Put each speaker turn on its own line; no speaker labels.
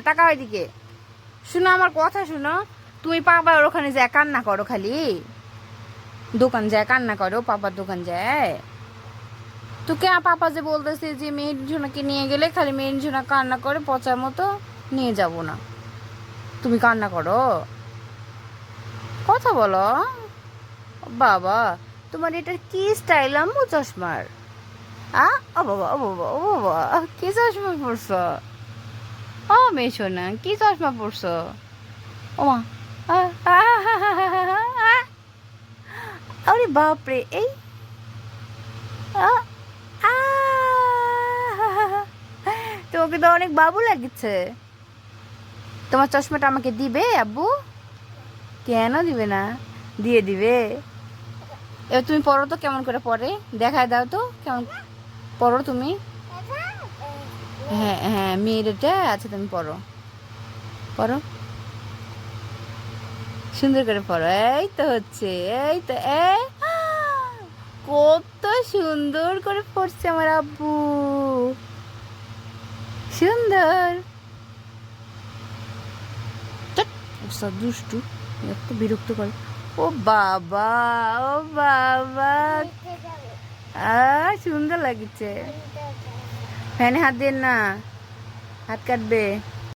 টাকা ওইদিকে শুনো, আমার কথা শুনো। তুমি পাপার ওখানে যায় কান্না করো খালি। দোকান যায়, কান্না করো, পাপার দোকান যায়। তোকে পাপা যে বলতেছে যে, মেয়ের নিয়ে গেলে খালি মেয়ের কান্না করে, পচার মতো নিয়ে যাব না। তুমি কান্না করো? কথা বলো। বাবা, তোমার এটা কি স্টাইল আম্মু চশমার? আ? ও বাবা ও বাবা ও বাবা, কি চশমা পরছো? ও মেয়ে সোনা কি চশমা পরছো? ও মা আ, আ, হা, হা, হা, হা, হা, আরে বাপরে এই। তোমাকে তো অনেক বাবু লাগছে তোমার চশমাটা আমাকে দিবে আব্বু? কেন দিবে না? দিয়ে দিবে। এবার তুমি পড়ো তো কেমন করে পরে? দেখায় দাও তো কেমন পড়ো তুমি? হ্যাঁ হ্যাঁ মেয়েটা আচ্ছা তুমি পড়ো। পড়ো। সুন্দর করে পড়ো। এই তো হচ্ছে এই তো এ কত সুন্দর করে পড়ছে আমার আব্বু। সুন্দর। দুষ্টু এত বিরক্ত করে ও বাবা ও বাবা। আ সুন্দর লাগছে। ফ্যানে হাত দেন না হাত কাটবে।